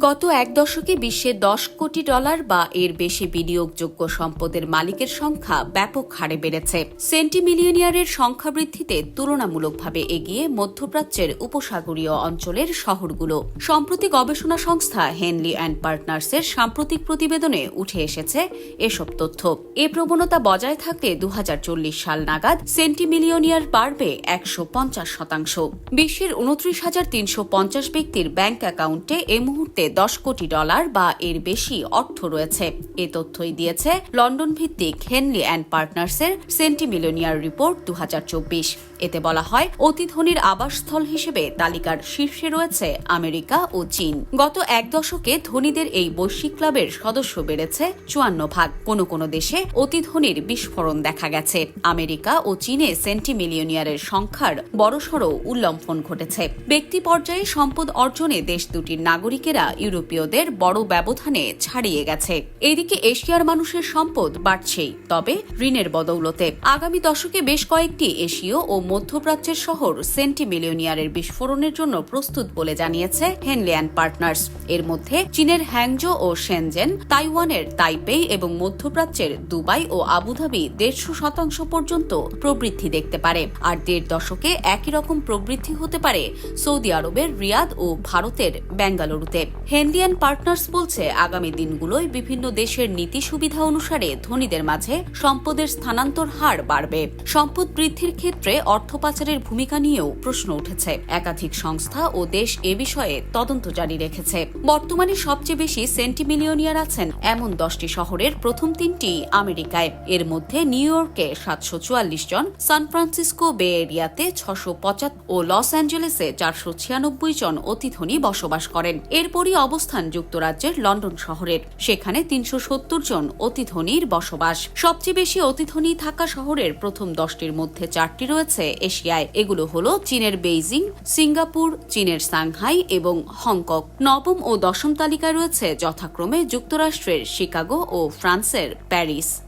গত এক দশকে বিশ্বে দশ কোটি ডলার বা এর বেশি বিনিয়োগযোগ্য সম্পদের মালিকের সংখ্যা ব্যাপক হারে বেড়েছে। সেন্টিমিলিয়নিয়ারের সংখ্যা বৃদ্ধিতে তুলনামূলকভাবে এগিয়ে মধ্যপ্রাচ্যের উপসাগরীয় অঞ্চলের শহরগুলো। সম্প্রতি গবেষণা সংস্থা হেনলি অ্যান্ড পার্টনার্সের সাম্প্রতিক প্রতিবেদনে উঠে এসেছে এসব তথ্য। এ প্রবণতা বজায় থাকতে দু হাজার চল্লিশ সাল নাগাদ সেন্টিমিলিয়নিয়ার বাড়বে একশো পঞ্চাশ শতাংশ। বিশ্বের উনত্রিশ হাজার তিনশো পঞ্চাশ ব্যক্তির ব্যাংক অ্যাকাউন্টে এ মুহূর্তে দশ কোটি ডলার বা এর বেশি অর্থ রয়েছে। এ তথ্যই দিয়েছে লন্ডন ভিত্তিক হেনলি অ্যান্ড পার্টনার্সের সেন্টিমিলিয়নিয়ার রিপোর্ট দু এতে বলা হয় অতি ধনীর আবাসস্থল হিসেবে তালিকার শীর্ষে রয়েছে আমেরিকা ও চীন। গত এক দশকে ধনীদের এই বৈশ্বিক ক্লাবের সদস্য বেড়েছে চুয়ান্ন ভাগ। কোনো কোনো দেশে অতি ধনীর বিস্ফোরণ দেখা গেছে। আমেরিকা ও চীনে সেন্টিমিলিয়নিয়ারের সংখ্যার বড়সড় উল্লম্ফন ঘটেছে। ব্যক্তি পর্যায়ে সম্পদ অর্জনে দেশ দুটির নাগরিকেরা ইউরোপীয়দের বড় ব্যবধানে ছাড়িয়ে গেছে। এদিকে এশিয়ার মানুষের সম্পদ বাড়ছেই, তবে ঋণের বদৌলতে। আগামী দশকে বেশ কয়েকটি এশীয় ও মধ্যপ্রাচ্যের শহর সেন্টিমিলিয়নিয়ারের বিস্ফোরণের জন্য প্রস্তুত বলে জানিয়েছে হেনলি অ্যান্ড পার্টনার্স। এর মধ্যে চীনের হ্যাংজো ও শেনজেন, তাইওয়ানের তাইপেই এবং মধ্যপ্রাচ্যের দুবাই ও আবুধাবি দেড়শো শতাংশ পর্যন্ত প্রবৃদ্ধি দেখতে পারে। আর দেড় দশকে একই রকম প্রবৃদ্ধি হতে পারে সৌদি আরবের রিয়াদ ও ভারতের বেঙ্গালুরুতে হেনলিয়ান পার্টনার্স বলছে, আগামী দিনগুলোয় বিভিন্ন দেশের নীতি সুবিধা অনুসারে ধনীদের মাঝে সম্পদের স্থানান্তর হার বাড়বে। সম্পদ বৃদ্ধির ক্ষেত্রে অর্থ পাচারের ভূমিকা নিয়েও প্রশ্ন উঠেছে। একাধিক সংস্থা ও দেশ এ বিষয়ে তদন্ত জারি রেখেছে। বর্তমানে সবচেয়ে বেশি সেন্টিমিলিয়নিয়ার আছেন এমন দশটি শহরের প্রথম তিনটি আমেরিকায়। এর মধ্যে নিউ ইয়র্কে সাতশো চুয়াল্লিশ জন, সান ফ্রান্সিসকো বে এরিয়াতে ছশো পঁচাত্তর ও লস অ্যাঞ্জেলেসে চারশো ছিয়ানব্বই জন অতি ধনী বসবাস করেন। এরপরই অবস্থান যুক্তরাজ্যের লন্ডন শহরের। সেখানে তিনশো সত্তর জন অতি ধনীর বসবাস। সবচেয়ে বেশি অতি ধনী থাকা শহরের প্রথম দশটির মধ্যে চারটি রয়েছে এশিয়ায়। এগুলো হল চীনের বেইজিং, সিঙ্গাপুর, চীনের সাংহাই এবং হংকং। নবম ও দশম তালিকায় রয়েছে যথাক্রমে যুক্তরাষ্ট্রের শিকাগো ও ফ্রান্সের প্যারিস।